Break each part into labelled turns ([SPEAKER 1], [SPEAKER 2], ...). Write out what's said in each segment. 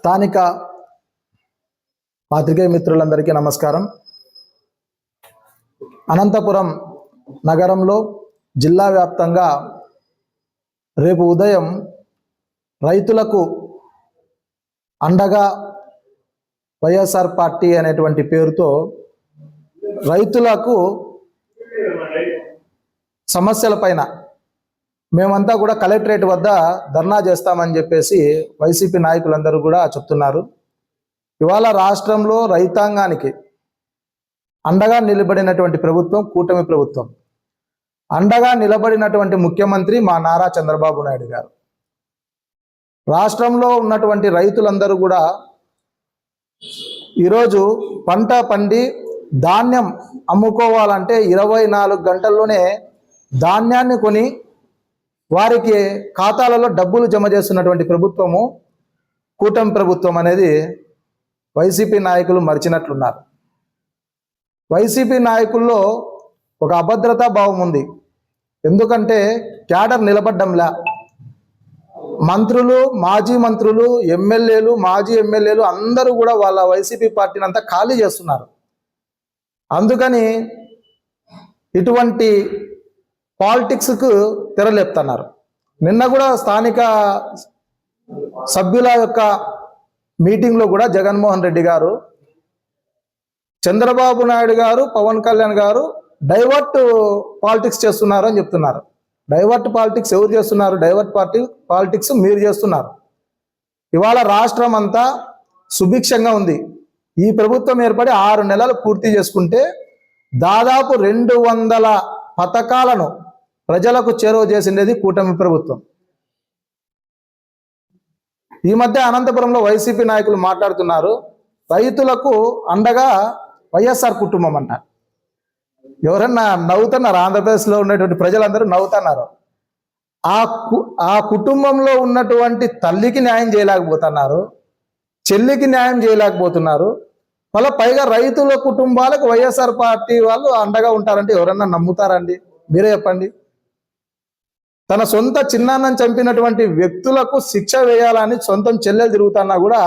[SPEAKER 1] స్థానిక పాత్రికేయ మిత్రులందరికీ నమస్కారం. అనంతపురం నగరంలో జిల్లా వ్యాప్తంగా రేపు ఉదయం రైతులకు అండగా వైఎస్ఆర్ పార్టీ అనేటువంటి పేరుతో రైతులకు సమస్యలపైన మేమంతా కూడా కలెక్టరేట్ వద్ద ధర్నా చేస్తామని చెప్పేసి వైసీపీ నాయకులందరూ కూడా చెప్తున్నారు. ఇవాళ రాష్ట్రంలో రైతాంగానికి అండగా నిలబడినటువంటి ప్రభుత్వం కూటమి ప్రభుత్వం. అండగా నిలబడినటువంటి ముఖ్యమంత్రి మా నారా చంద్రబాబు నాయుడు గారు. రాష్ట్రంలో ఉన్నటువంటి రైతులందరూ కూడా ఈరోజు పంట పండి ధాన్యం అమ్ముకోవాలంటే ఇరవై నాలుగు గంటల్లోనే ధాన్యాన్ని కొని వారికి ఖాతాలలో డబ్బులు జమ చేస్తున్నటువంటి ప్రభుత్వము కూటమి ప్రభుత్వం అనేది వైసీపీ నాయకులు మరిచినట్లున్నారు. వైసీపీ నాయకుల్లో ఒక అభద్రతా భావం ఉంది. ఎందుకంటే క్యాడర్ నిలబడ్డంలా. మంత్రులు మాజీ మంత్రులు ఎమ్మెల్యేలు మాజీ ఎమ్మెల్యేలు అందరూ కూడా వాళ్ళ వైసీపీ పార్టీని అంతా ఖాళీ చేస్తున్నారు. అందుకని ఇటువంటి పాలిటిక్స్కు తెరలేపుతున్నారు. నిన్న కూడా స్థానిక సభ్యుల యొక్క మీటింగ్లో కూడా జగన్మోహన్ రెడ్డి గారు చంద్రబాబు నాయుడు గారు పవన్ కళ్యాణ్ గారు డైవర్ట్ పాలిటిక్స్ చేస్తున్నారు అని చెప్తున్నారు. డైవర్ట్ పాలిటిక్స్ ఎవరు చేస్తున్నారు? డైవర్ట్ పార్టీ పాలిటిక్స్ మీరు చేస్తున్నారు. ఇవాళ రాష్ట్రం అంతా సుభిక్షంగా ఉంది. ఈ ప్రభుత్వం ఏర్పడి ఆరు నెలలు పూర్తి చేసుకుంటే దాదాపు రెండు వందల పథకాలను ప్రజలకు చేరువ చేసిండేది కూటమి ప్రభుత్వం. ఈ మధ్య అనంతపురంలో వైసీపీ నాయకులు మాట్లాడుతున్నారు. రైతులకు అండగా వైఎస్ఆర్ కుటుంబం అంట. ఎవరన్నా నవ్వుతున్నారు? ఆంధ్రప్రదేశ్లో ఉన్నటువంటి ప్రజలందరూ నవ్వుతున్నారు. ఆ కు ఆ కుటుంబంలో ఉన్నటువంటి తల్లికి న్యాయం చేయలేకపోతున్నారు. చెల్లికి న్యాయం చేయలేకపోతున్నారు. మళ్ళీ పైగా రైతుల కుటుంబాలకు వైఎస్ఆర్ పార్టీ వాళ్ళు అండగా ఉంటారంటే ఎవరన్నా నమ్ముతారండి? మీరే చెప్పండి. తన సొంత చిన్నాన్నని చంపినటువంటి వ్యక్తులకు శిక్ష వేయాలని సొంతం చెల్లెలు తిరుగుతున్నా కూడా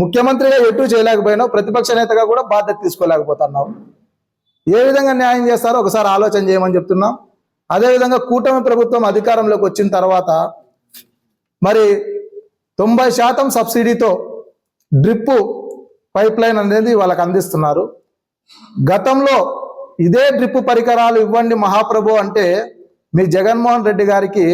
[SPEAKER 1] ముఖ్యమంత్రిగా ఎటు చేయలేకపోయినావు ప్రతిపక్ష నేతగా కూడా బాధ్యత తీసుకోలేకపోతున్నావు. ఏ విధంగా న్యాయం చేస్తారో ఒకసారి ఆలోచన చేయమని చెప్తున్నాం. అదేవిధంగా కూటమి ప్రభుత్వం అధికారంలోకి వచ్చిన తర్వాత మరి తొంభై శాతం సబ్సిడీతో డ్రిప్పు పైప్ లైన్ అనేది వాళ్ళకి అందిస్తున్నారు. గతంలో ఇదే డ్రిప్ పరికరాలు ఇవ్వండి మహాప్రభు అంటే మీ జగన్మోహన్ రెడ్డి గారికి